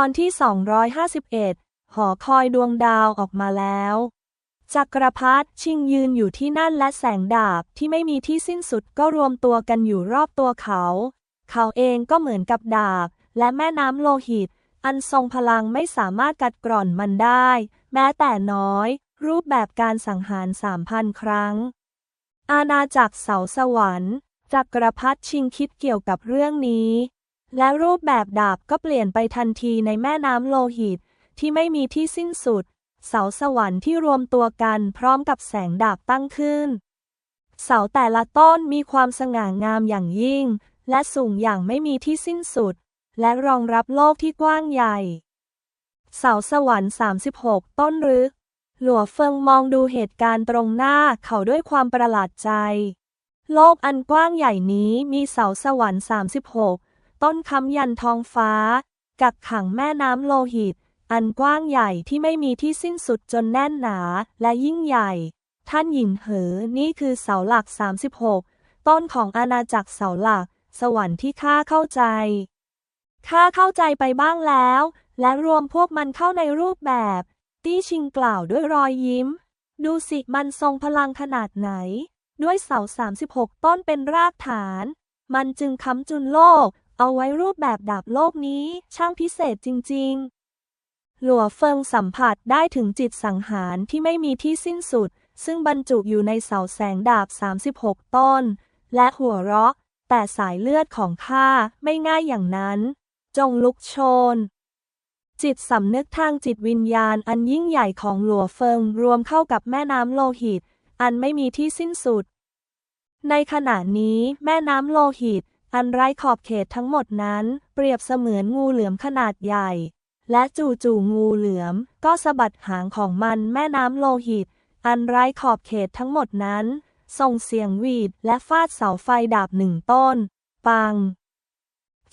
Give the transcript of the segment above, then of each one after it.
อนที่ 251 หอคอยดวงดาวออกมาแล้ว จักรพรรดิชิงยืนอยู่ที่นั่นและแสงดาบที่ไม่มีที่สิ้นสุดก็รวมตัวกันอยู่รอบตัวเขา เขาเองก็เหมือนกับดาบ และแม่น้ำโลหิต อันทรงพลังไม่สามารถกัดกร่อนมันได้ แม้แต่น้อย รูปแบบการสังหารสามพันครั้ง อาณาจักรเสาสวรรค์จักรพรรดิชิงคิดเกี่ยวกับเรื่องนี้ และรูปแบบดาบก็เปลี่ยนไปทันทีในแม่น้ำโลหิต ที่ไม่มีที่สิ้นสุด เสาสวรรค์ที่รวมตัวกันพร้อมกับแสงดาบตั้งขึ้น เสาแต่ละต้นมีความสง่างามอย่างยิ่ง และสูงอย่างไม่มีที่สิ้นสุด และรองรับโลกที่กว้างใหญ่ เสาสวรรค์ 36 ต้นรึก หลัวเฟิงมองดูเหตุการณ์ตรงหน้าเขาด้วยความประหลาดใจ โลกอันกว้างใหญ่นี้มีเสาสวรรค์ 36 ต้นค้ำยันทองฟ้า กักขังแม่น้ำโลหิต อันกว้างใหญ่ที่ไม่มีที่สิ้นสุดจนแน่นหนาและยิ่งใหญ่ ท่านหญิงเหอ นี่คือเสาหลัก 36 ต้นของอาณาจักรเสาหลัก สวรรค์ที่ข้าเข้าใจ ข้าเข้าใจไปบ้างแล้ว และรวมพวกมันเข้าในรูปแบบ ตี้ชิงกล่าวด้วยรอยยิ้ม ดูสิมันทรงพลังขนาดไหน ด้วยเสา 36 ต้นเป็นรากฐานมันจึงค้ำจุนโลก เอาไว้รูปแบบดาบโลกนี้ช่างพิเศษจริง ๆ หลัวเฟิงสัมผัสได้ถึงจิตสังหารที่ไม่มีที่สิ้นสุด ซึ่งบรรจุอยู่ในเสาแสงดาบ 36 ต้น และหัวเราะ แต่สายเลือดของข้าไม่ง่ายอย่างนั้น จงลุกโชน จิตสำนึกทางจิตวิญญาณอันยิ่งใหญ่ของหลัวเฟิงรวมเข้ากับแม่น้ำโลหิต อันไม่มีที่สิ้นสุด ในขณะนี้แม่น้ำโลหิต อันไร้ขอบเขตทั้งหมดนั้น เปรียบเสมือนงูเหลือมขนาดใหญ่ และจู่ๆงูเหลือม ก็สะบัดหางของมันแม่น้ำโลหิต อันไร้ขอบเขตทั้งหมดนั้น ส่งเสียงหวีดและฟาดเสาไฟดาบหนึ่งต้น ปัง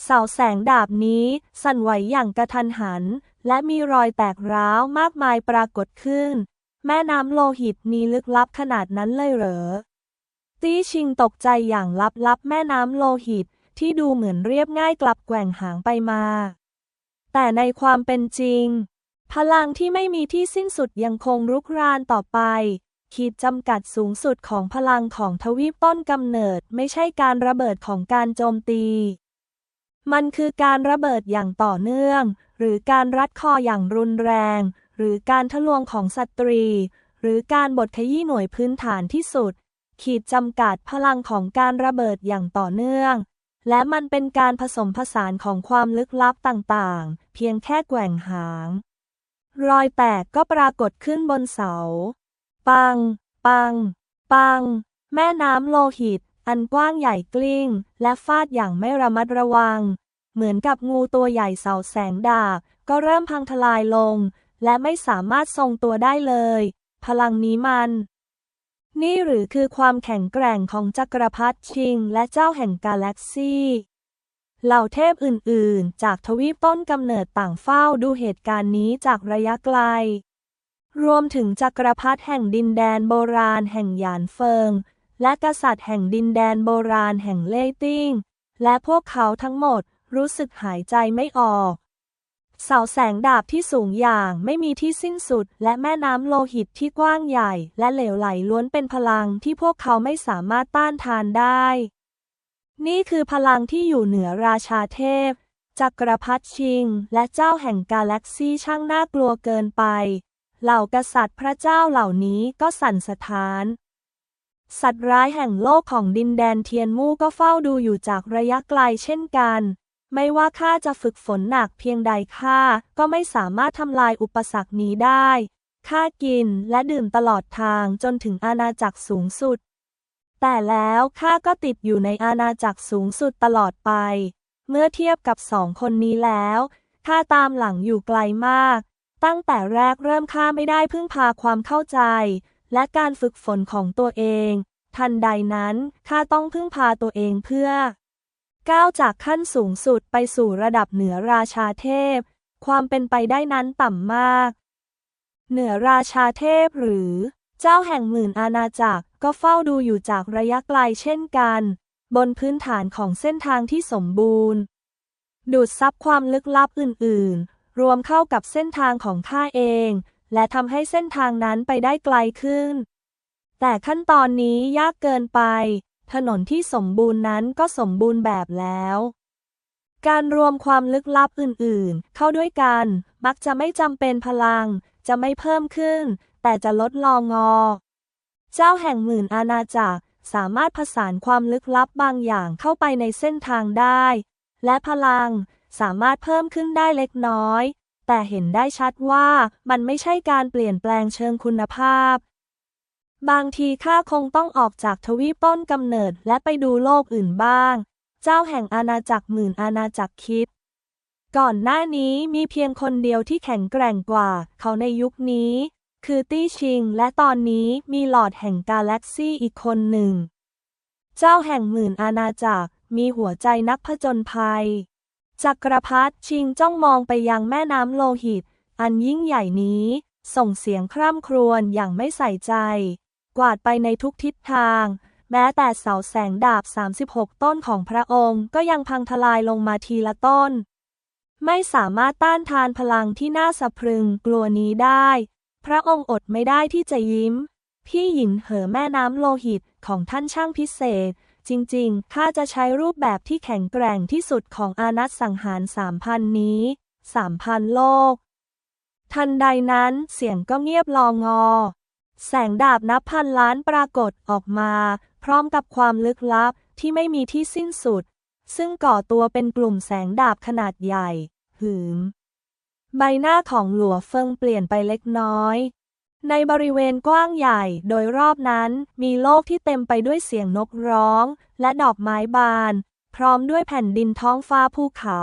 เสาแสงดาบนี้สั่นไหวอย่างกระทันหัน และมีรอยแตกร้าวมากมายปรากฏขึ้น แม่น้ำโลหิตมีลึกลับขนาดนั้นเลยเหรอ ตี้ชิงตกใจอย่างลับๆ แม่น้ำโลหิต ที่ดูเหมือนเรียบง่ายกลับแกว่งหางไปมา แต่ในความเป็นจริง พลังที่ไม่มีที่สิ้นสุดยังคงรุกรานต่อไป ขีดจำกัดสูงสุดของพลังของทวีปต้นกำเนิดไม่ใช่การระเบิดของการโจมตี มันคือการระเบิดอย่างต่อเนื่อง หรือการรัดคออย่างรุนแรง หรือการทะลวงของสตรี หรือการบดขยี้หน่วยพื้นฐานที่สุด ขีดจำกัดพลังของการระเบิดอย่างต่อเนื่อง และมันเป็นการผสมผสานของความลึกลับต่างๆ เพียงแค่แกว่งหาง รอยแตกก็ปรากฏขึ้นบนเสา ปัง ปัง ปัง แม่น้ำโลหิต อันกว้างใหญ่กลิ้ง และฟาดอย่างไม่ระมัดระวัง เหมือนกับงูตัวใหญ่เสาแสงดาบ ก็เริ่มพังทลายลง และไม่สามารถทรงตัวได้เลย พลังนี้มัน นี่หรือคือความแข็งแกร่งของจักรพรรดิชิง และเจ้าแห่งกาแล็กซีเหล่าเทพอื่นๆ จากทวีปต้นกำเนิดต่างเฝ้าดูเหตุการณ์นี้จากระยะไกล รวมถึงจักรพรรดิแห่งดินแดนโบราณแห่งหยานเฟิง และกษัตริย์แห่งดินแดนโบราณแห่งเล่ติ้ง และพวกเขาทั้งหมดรู้สึกหายใจไม่ออก เสาแสงดาบที่สูงอย่างไม่มีที่สิ้นสุด และแม่น้ำโลหิตที่กว้างใหญ่ และเหลวไหลล้วนเป็นพลังที่พวกเขาไม่สามารถต้านทานได้ นี่คือพลังที่อยู่เหนือราชาเทพ จักรพรรดิชิง และเจ้าแห่งกาแล็กซี่ช่างน่ากลัวเกินไป เหล่ากษัตริย์พระเจ้าเหล่านี้ก็สั่นสะท้าน สัตว์ร้ายแห่งโลกของดินแดนเทียนมู่ก็เฝ้าดูอยู่จากระยะไกลเช่นกัน ไม่ว่าข้าจะฝึกฝนหนักเพียงใดข้าก็ไม่สามารถทำลายอุปสรรคนี้ได้ ข้ากินและดื่มตลอดทางจนถึงอาณาจักรสูงสุด แต่แล้วข้าก็ติดอยู่ในอาณาจักรสูงสุดตลอดไป เมื่อเทียบกับสองคนนี้แล้วข้าตามหลังอยู่ไกลมาก ตั้งแต่แรกเริ่มข้าไม่ได้พึ่งพาความเข้าใจ และการฝึกฝนของตัวเอง ทันใดนั้นข้าต้องพึ่งพาตัวเองเพื่อ ก้าวจากขั้นสูงสุดไปสู่ระดับเหนือราชาเทพ ความเป็นไปได้นั้นต่ำมาก เหนือราชาเทพหรือ เจ้าแห่งหมื่นอาณาจักรก็เฝ้าดูอยู่จากระยะไกลเช่นกัน บนพื้นฐานของเส้นทางที่สมบูรณ์ ดูดซับความลึกลับอื่น ๆ รวมเข้ากับเส้นทางของข้าเอง และทำให้เส้นทางนั้นไปได้ไกลขึ้น แต่ขั้นตอนนี้ยากเกินไป ถนนที่สมบูรณ์นั้นก็สมบูรณ์แบบแล้ว การรวมความลึกลับอื่นๆ เข้าด้วยกัน มักจะไม่จำเป็นพลัง จะไม่เพิ่มขึ้น แต่จะลดลองงอ เจ้าแห่งหมื่นอาณาจักรสามารถผสานความลึกลับบางอย่างเข้าไปในเส้นทางได้ และพลังสามารถเพิ่มขึ้นได้เล็กน้อย แต่เห็นได้ชัดว่ามันไม่ใช่การเปลี่ยนแปลงเชิงคุณภาพ บางทีข้าคงต้องออกจากทวีปต้นกำเนิดและไปดูโลกอื่นบ้าง เจ้าแห่งอาณาจักรหมื่นอาณาจักรคิด ก่อนหน้านี้มีเพียงคนเดียวที่แข็งแกร่งกว่าเขาในยุคนี้ คือตี้ชิง และตอนนี้มีหลอดแห่งกาแล็กซี่อีกคนหนึ่ง เจ้าแห่งหมื่นอาณาจักรมีหัวใจนักผจญภัย จักรพรรดิชิงจ้องมองไปยังแม่น้ำโลหิต อันยิ่งใหญ่นี้ ส่งเสียงคร่ำครวญอย่างไม่ใส่ใจ กวาดไปในทุกทิศทาง แม้แต่เสาแสงดาบ 36 ต้นของพระองค์ก็ยังพังทลายลงมาทีละต้น ไม่สามารถต้านทานพลังที่น่าสะพรึงกลัวนี้ได้ พระองค์อดไม่ได้ที่จะยิ้ม พี่หญิงเหอแม่น้ำโลหิตของท่านช่างพิเศษ จริงๆ ข้าจะใช้รูปแบบที่แข็งแกร่งที่สุดของอานัตสังหารสามพันนี้สามพันโลก ทันใดนั้นเสียงก็เงียบลองอ แสงดาบนับพันล้านปรากฏออกมา พร้อมกับความลึกลับที่ไม่มีที่สิ้นสุด ซึ่งก่อตัวเป็นกลุ่มแสงดาบขนาดใหญ่ หืม ใบหน้าของหลัวเฟิงเปลี่ยนไปเล็กน้อย ในบริเวณกว้างใหญ่โดยรอบนั้นมีโลกที่เต็มไปด้วยเสียงนกร้อง และดอกไม้บาน พร้อมด้วยแผ่นดินท้องฟ้าภูเขา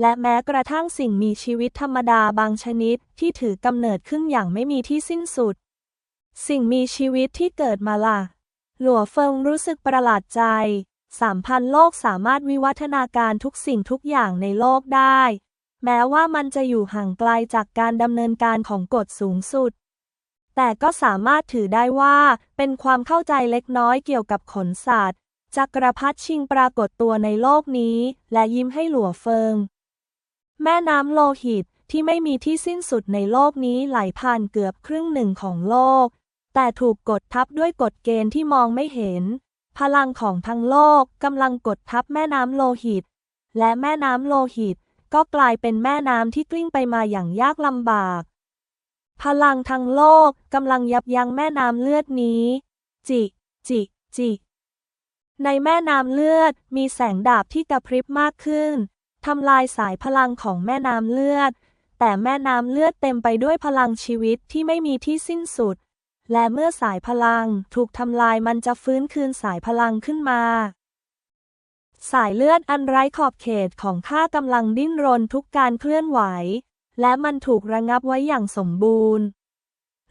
และแม้กระทั่งสิ่งมีชีวิตธรรมดาบางชนิดที่ถือกำเนิดขึ้นอย่างไม่มีที่สิ้นสุด สิ่งมีชีวิตที่เกิดมาล่ะ หลัวเฟิงรู้สึกประหลาดใจ สามพันโลกสามารถวิวัฒนาการทุกสิ่งทุกอย่างในโลกได้ แม้ว่ามันจะอยู่ห่างไกลจากการดำเนินการของกฎสูงสุด แต่ก็สามารถถือได้ว่า เป็นความเข้าใจเล็กน้อยเกี่ยวกับขนสัตว์จักรพรรดิชิงปรากฏตัวในโลกนี้ และยิ้มให้หลัวเฟิง แม่น้ำโลหิตที่ไม่มีที่สิ้นสุดในโลกนี้ไหลผ่านเกือบครึ่งหนึ่งของโลก แต่ถูกกดทับด้วยกฎเกณฑ์ที่มองไม่เห็น พลังของทั้งโลกกำลังกดทับแม่น้ำโลหิต และแม่น้ำโลหิต ก็กลายเป็นแม่น้ำที่กลิ้งไปมาอย่างยากลำบาก พลังทั้งโลกกำลังยับยั้งแม่น้ำเลือดนี้ จิ จิ จิในแม่น้ำเลือดมีแสงดาบที่กระพริบมากขึ้น ทำลายสายพลังของแม่น้ำเลือด แต่แม่น้ำเลือดเต็มไปด้วยพลังชีวิตที่ไม่มีที่สิ้นสุด และเมื่อสายพลังถูกทำลายมันจะฟื้นคืนสายพลังขึ้นมา สายเลือดอันไร้ขอบเขตของข้ากำลังดิ้นรนทุกการเคลื่อนไหว และมันถูกระงับไว้อย่างสมบูรณ์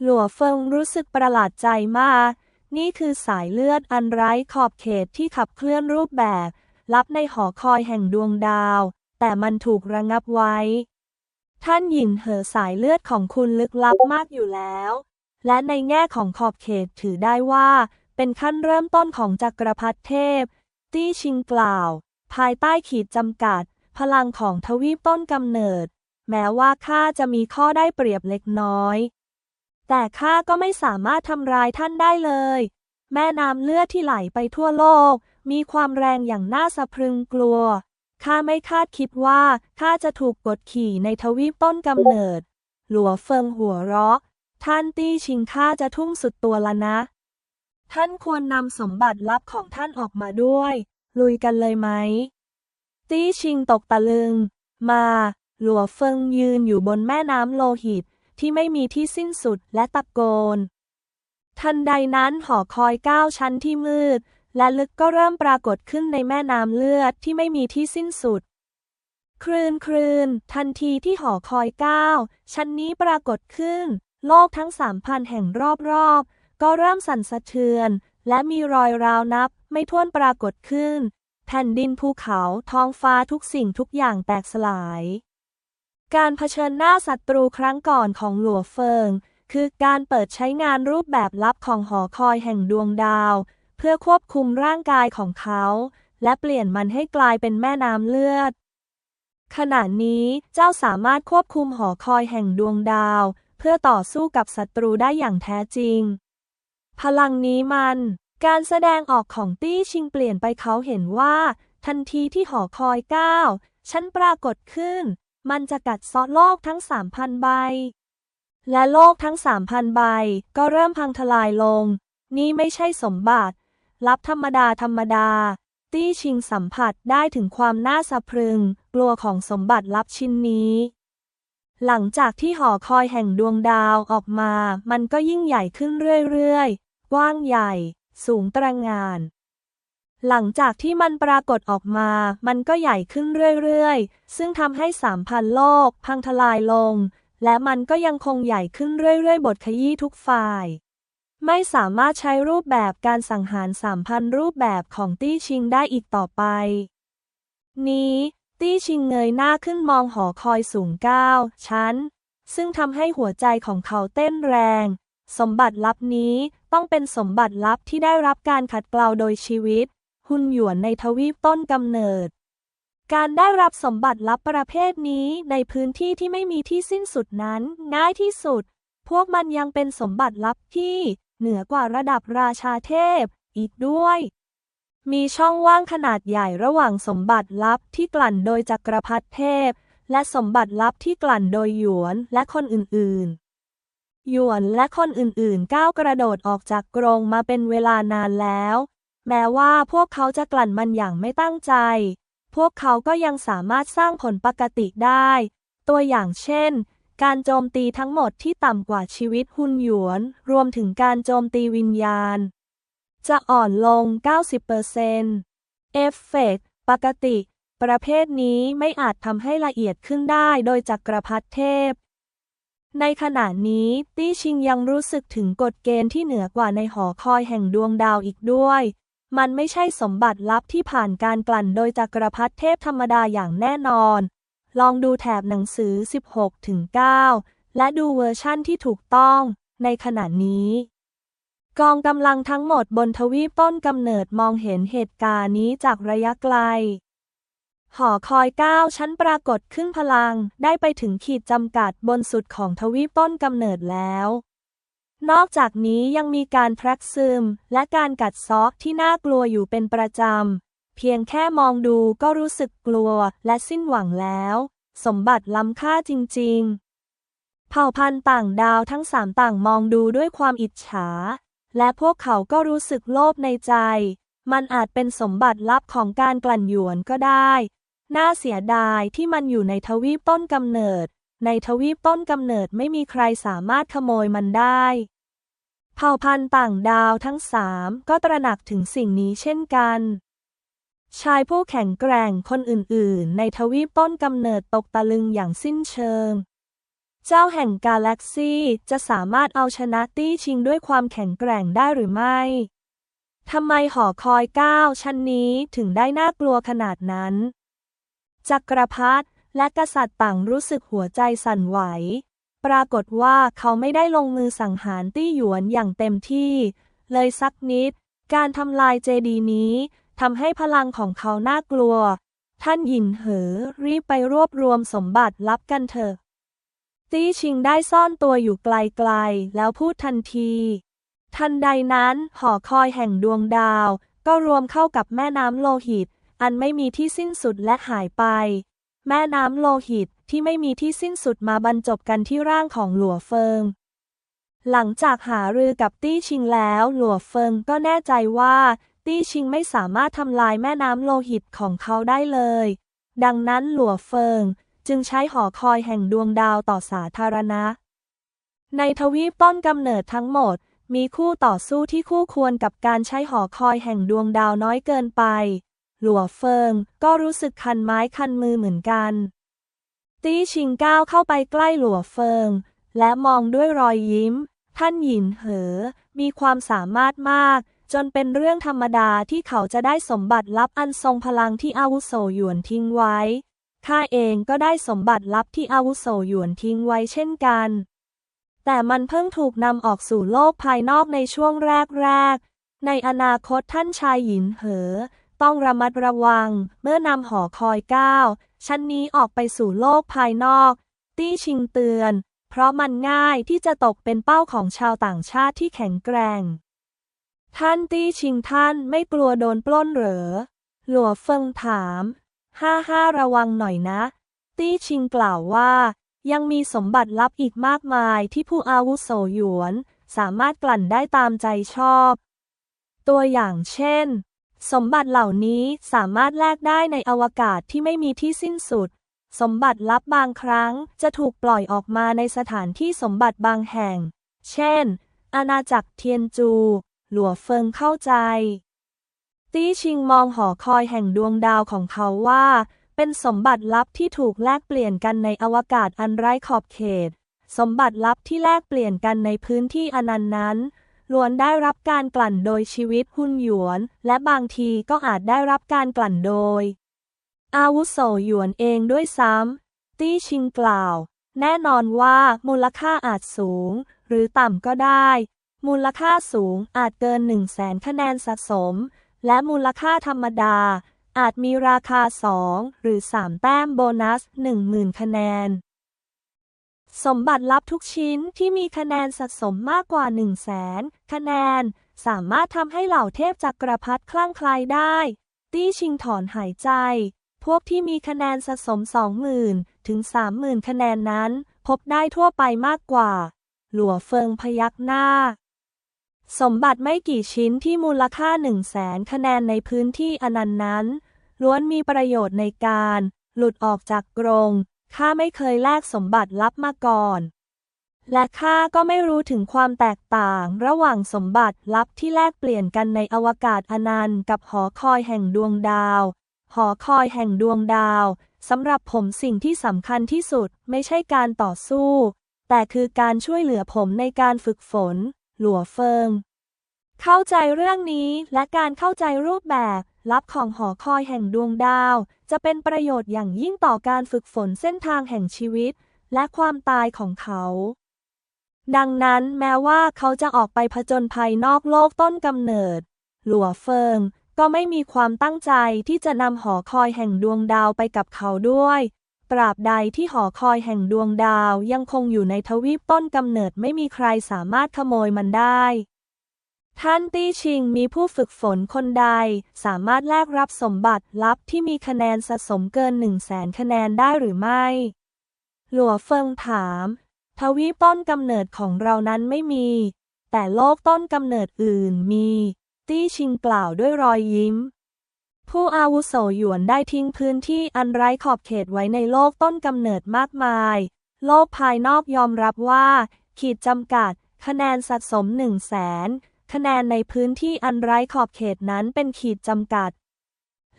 หลัวเฟิงรู้สึกประหลาดใจมาก นี่คือสายเลือดอันไร้ขอบเขตที่ขับเคลื่อนรูปแบบ ลับในหอคอยแห่งดวงดาว แต่มันถูกระงับไว้ ท่านหยินเหอสายเลือดของคุณลึกลับมากอยู่แล้ว และในแง่ของขอบเขตถือได้ว่า เป็นขั้นเริ่มต้นของจักรพรรดิเทพ ตี้ชิงกล่าว ภายใต้ขีดจำกัด พลังของทวีปต้นกำเนิด แม้ว่าข้าจะมีข้อได้เปรียบเล็กน้อย แต่ข้าก็ไม่สามารถทำร้ายท่านได้เลย แม่น้ำเลือดที่ไหลไปทั่วโลก มีความแรงอย่างน่าสะพรึงกลัวข้าไม่คาดคิดว่าข้าจะถูกกดขี่ในทวีปต้นกำเนิด หลัวเฟิงหัวเราะ ท่านตี้ชิงข้าจะทุ่มสุดตัวละนะ ท่านควรนำสมบัติลับของท่านออกมาด้วย ลุยกันเลยไหม ตี้ชิงตกตะลึง มา หลัวเฟิงยืนอยู่บนแม่น้ำโลหิตที่ไม่มีที่สิ้นสุดและตะโกน ทันใดนั้นหอคอยเก้าชั้นที่มืด และลึกก็เริ่มปรากฏขึ้นในแม่น้ำเลือดที่ไม่มีที่สิ้นสุดครืนครืนทันทีที่หอคอยเก้าชั้นนี้ปรากฏขึ้น โลกทั้งสามพันแห่งรอบๆ ก็เริ่มสั่นสะเทือน และมีรอยราวนับไม่ถ้วนปรากฏขึ้น แผ่นดินภูเขาท้องฟ้าทุกสิ่งทุกอย่างแตกสลาย การเผชิญหน้าศัตรูครั้งก่อนของหลัวเฟิง คือการเปิดใช้งานรูปแบบลับของหอคอยแห่งดวงดาว เพื่อควบคุมร่างกายของเขา และเปลี่ยนมันให้กลายเป็นแม่น้ำเลือด ขณะนี้เจ้าสามารถควบคุมหอคอยแห่งดวงดาว เพื่อต่อสู้กับศัตรูได้อย่างแท้จริง พลังนี้มัน การแสดงออกของตี้ชิงเปลี่ยนไปเขาเห็นว่า ทันทีที่หอคอยก้าวชั้นปรากฏขึ้น มันจะกัดซาะโลกทั้งสามพันใบ และโลกทั้งสามพันใบ ก็เริ่มพังทลายลง นี่ไม่ใช่สมบัติ ลับธรรมดาธรรมดา ตี้ชิงสัมผัสได้ถึงความน่าสะพรึง กลัวของสมบัติลับชิ้นนี้ หลังจากที่หอคอยแห่งดวงดาวออกมา มันก็ยิ่งใหญ่ขึ้นเรื่อยๆ กว้างใหญ่ สูงตระหงาน หลังจากที่มันปรากฏออกมา มันก็ใหญ่ขึ้นเรื่อยๆ ซึ่งทำให้สามพันโลก พังทลายลง และมันก็ยังคงใหญ่ขึ้นเรื่อยๆ บทขยี้ทุกฝ่าย ไม่สามารถใช้รูปแบบการสังหารสามพันรูปแบบของตี้ชิงได้อีกต่อไป นี้ ตี้ชิงเงยหน้าขึ้นมองหอคอยสูงเก้าชั้น ซึ่งทำให้หัวใจของเขาเต้นแรง สมบัติลับนี้ต้องเป็นสมบัติลับที่ได้รับการขัดเกลาโดยชีวิต หุนหยวนในทวีปต้นกำเนิด การได้รับสมบัติลับประเภทนี้ในพื้นที่ที่ไม่มีที่สิ้นสุดนั้นง่ายที่สุด พวกมันยังเป็นสมบัติลับที่เหนือกว่าระดับราชาเทพ อีกด้วย มีช่องว่างขนาดใหญ่ระหว่างสมบัติลับที่กลั่นโดยจักรพรรดิเทพ และสมบัติลับที่กลั่นโดยหยวนและคนอื่นๆ หยวนและคนอื่นๆ ก้าวกระโดดออกจากกรงมาเป็นเวลานานแล้ว แม้ว่าพวกเขาจะกลั่นมันอย่างไม่ตั้งใจ พวกเขาก็ยังสามารถสร้างผลปกติได้ ตัวอย่างเช่น การโจมตีทั้งหมดที่ต่ำกว่าชีวิตหุ่นหยวน รวมถึงการโจมตีวิญญาณ จะอ่อนลง 90%เอฟเฟกต์ปกติ ประเภทนี้ไม่อาจทำให้ละเอียดขึ้นได้โดยจักรพรรดิเทพ ในขณะนี้ตี้ชิงยังรู้สึกถึงกฎเกณฑ์ที่เหนือกว่าในหอคอยแห่งดวงดาวอีกด้วย มันไม่ใช่สมบัติลับที่ผ่านการกลั่นโดยจักรพรรดิเทพธรรมดาอย่างแน่นอน ลองดูแถบหนังสือ 16-9 และดูเวอร์ชั่นที่ถูกต้องในขณะนี้ กองกำลังทั้งหมดบนทวีปต้นกำเนิดมองเห็นเหตุการณ์นี้จากระยะไกล หอคอยก้าวชั้นปรากฏขึ้นพลังได้ไปถึงขีดจำกัดบนสุดของทวีปต้นกำเนิดแล้ว นอกจากนี้ยังมีการแทรกซึม และการกัดซาะที่น่ากลัวอยู่เป็นประจำ เพียงแค่มองดูก็รู้สึกกลัวและสิ้นหวังแล้ว สมบัติล้ำค่าจริง ๆ เผ่าพันธุ์ต่างดาวทั้งสามต่างมองดูด้วยความอิจฉา และพวกเขาก็รู้สึกโลภในใจ มันอาจเป็นสมบัติลับของการกลั่นหยวนก็ได้ น่าเสียดายที่มันอยู่ในทวีปต้นกำเนิด ในทวีปต้นกำเนิดไม่มีใครสามารถขโมยมันได้ เผ่าพันธุ์ต่างดาวทั้งสามก็ตระหนักถึงสิ่งนี้เช่นกันชายผู้แข็งแกร่งคนอื่น ๆ ในทวีปต้นกำเนิดตกตะลึงอย่างสิ้นเชิง เจ้าแห่งกาแล็กซีจะสามารถเอาชนะตี้ชิงด้วยความแข็งแกร่งได้หรือไม่ทำไมหอคอยก้าชั้นนี้ถึงได้น่ากลัวขนาดนั้น จักรพรรดิและกษัตริย์ต่างรู้สึกหัวใจสั่นไหว ปรากฏว่าเขาไม่ได้ลงมือสังหารตี้หยวนอย่างเต็มที่ เลยสักนิด การทำลายเจดีนี้ทำให้พลังของเขาน่ากลัว ท่านหยินเหอรีบไปรวบรวมสมบัติลับกันเถอะ ตี้ชิงได้ซ่อนตัวอยู่ไกลๆ แล้วพูดทันที ทันใดนั้นหอคอยแห่งดวงดาว ก็รวมเข้ากับแม่น้ำโลหิต อันไม่มีที่สิ้นสุดและหายไป แม่น้ำโลหิตที่ไม่มีที่สิ้นสุดมาบรรจบกันที่ร่างของหลัวเฟิง หลังจากหารือกับตี้ชิงแล้วหลัวเฟิงก็แน่ใจว่า ตี้ชิงไม่สามารถทำลายแม่น้ำโลหิตของเขาได้เลย ดังนั้นหลัวเฟิง จึงใช้หอคอยแห่งดวงดาวต่อสาธารณะ ในทวีปต้นกำเนิดทั้งหมด มีคู่ต่อสู้ที่คู่ควรกับการใช้หอคอยแห่งดวงดาวน้อยเกินไป หลัวเฟิงก็รู้สึกคันไม้คันมือเหมือนกัน ตี้ชิงก้าวเข้าไปใกล้หลัวเฟิง และมองด้วยรอยยิ้ม ท่านหยินเหอ มีความสามารถมากจนเป็นเรื่องธรรมดาที่เขาจะได้สมบัติลับอันทรงพลังที่อาวุโสหยวนทิ้งไว้ ข้าเองก็ได้สมบัติลับที่อาวุโสหยวนทิ้งไว้เช่นกัน แต่มันเพิ่งถูกนำออกสู่โลกภายนอกในช่วงแรกๆ ในอนาคตท่านชายหยินเหอ ต้องระมัดระวังเมื่อนำหอคอยก้าวชั้นนี้ออกไปสู่โลกภายนอก ตี้ชิงเตือน เพราะมันง่ายที่จะตกเป็นเป้าของชาวต่างชาติที่แข็งแกร่ง ท่านตี้ชิงท่านไม่กลัวโดนปล้นเหรอ หลัวเฟิงถาม ห้าห้าระวังหน่อยนะ ตี้ชิงกล่าวว่า ยังมีสมบัติลับอีกมากมายที่ผู้อาวุโสหยวน สามารถกลั่นได้ตามใจชอบ ตัวอย่างเช่น สมบัติเหล่านี้สามารถแลกได้ในอวกาศที่ไม่มีที่สิ้นสุด สมบัติลับบางครั้งจะถูกปล่อยออกมาในสถานที่สมบัติบางแห่ง เช่น อาณาจักรเทียนจู หลัวเฟิงเข้าใจ ตี้ชิงมองหอคอยแห่งดวงดาวของเขาว่า เป็นสมบัติลับที่ถูกแลกเปลี่ยนกันในอวกาศอันไร้ขอบเขต สมบัติลับที่แลกเปลี่ยนกันในพื้นที่อนันต์นั้นล้วนได้รับการกลั่นโดยชีวิตหุ่นหยวน และบางทีก็อาจได้รับการกลั่นโดย อาวุโสหยวนเองด้วยซ้ำ ตี้ชิงกล่าว แน่นอนว่ามูลค่าอาจสูง หรือต่ำก็ได้ มูลค่าสูงอาจเกิน1 0 0 0 0แสนคะแนนสะสม และมูลค่าธรรมดา อาจมีราคา 2 หรือ 3 แต้มโบนัส 10,000 คะแนน สมบัติลับทุกชิ้นที่มีคะแนนสะสมมากกว่า 1 0 0 0 0แสนคะแนน สามารถทำให้เหล่าเทพจักรพรรดิคลั่งไคล้ได้ ตี้ชิงถอนหายใจ พวกที่มีคะแนนสะสม 20,000 ถึง 30,000 คะแนนนั้น พบได้ทั่วไปมากกว่า หลัวเฟิงพยักหน้า สมบัติไม่กี่ชิ้นที่มูลค่า1 0 0 0 0แสนคะแนนในพื้นที่อนันต์นั้น ล้วนมีประโยชน์ในการ หลุดออกจากกรงข้าไม่เคยแลกสมบัติลับมาก่อน และข้าก็ไม่รู้ถึงความแตกต่างระหว่างสมบัติลับที่แลกเปลี่ยนกันในอวกาศอนันต์กับหอคอยแห่งดวงดาว หอคอยแห่งดวงดาวสำหรับผมสิ่งที่สำคัญที่สุดไม่ใช่การต่อสู้ แต่คือการช่วยเหลือผมในการฝึกฝน หลัวเฟิง เข้าใจเรื่องนี้และการเข้าใจรูปแบบลับของหอคอยแห่งดวงดาว จะเป็นประโยชน์อย่างยิ่งต่อการฝึกฝนเส้นทางแห่งชีวิต และความตายของเขา ดังนั้นแม้ว่าเขาจะออกไปผจญภัยนอกโลกต้นกำเนิด หลัวเฟิงก็ไม่มีความตั้งใจที่จะนำหอคอยแห่งดวงดาวไปกับเขาด้วย ตราบใดที่หอคอยแห่งดวงดาวยังคงอยู่ในทวีปต้นกำเนิดไม่มีใครสามารถขโมยมันได้ ท่านตี้ชิงมีผู้ฝึกฝนคนใด สามารถแลกรับสมบัติลับที่มีคะแนนสะสมเกิน1 0 0 0 0แสนคะแนนได้หรือไม่ หลัวเฟิงถาม ทวีปต้นกำเนิดของเรานั้นไม่มี แต่โลกต้นกำเนิดอื่นมี ตี้ชิงกล่าวด้วยรอยยิ้ม ผู้อาวุโสหยวนได้ทิ้งพื้นที่อันไร้ขอบเขตไว้ในโลกต้นกำเนิดมากมาย โลกภายนอกยอมรับว่า ขีดจำกัด คะแนนสะสม1 0 0 0 0แสนคะแนนในพื้นที่อันไร้ขอบเขตนั้นเป็นขีดจำกัด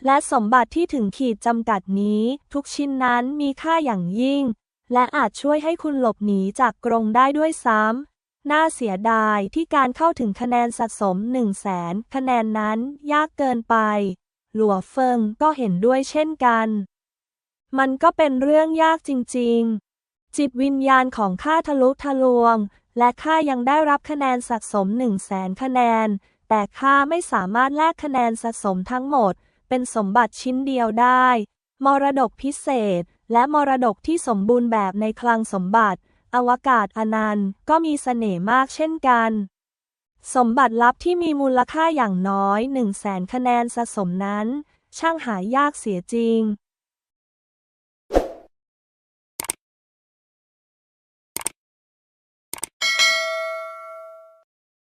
และสมบัติที่ถึงขีดจำกัดนี้ ทุกชิ้นนั้นมีค่าอย่างยิ่ง และอาจช่วยให้คุณหลบหนีจากกรงได้ด้วยซ้ำน่าเสียดายที่การเข้าถึงคะแนนสะสม 1 0 0 0 0แสนคะแนนนั้นยากเกินไป หลัวเฟิงก็เห็นด้วยเช่นกัน มันก็เป็นเรื่องยากจริง ๆ จิตวิญญาณของข้าทะลุทะลวง และข้ายังได้รับคะแนนสะสม1 0 0 0 0แสนคะแนน แต่ข้าไม่สามารถแลกคะแนนสะสมทั้งหมด เป็นสมบัติชิ้นเดียวได้ มรดกพิเศษ และมรดกที่สมบูรณ์แบบในคลังสมบัติ อวกาศอนันต์ก็มีเสน่ห์มากเช่นกัน สมบัติลับที่มีมูลค่าอย่างน้อย 1 0 0 0 0แสนคะแนนสะสมนั้น ช่างหายากเสียจริง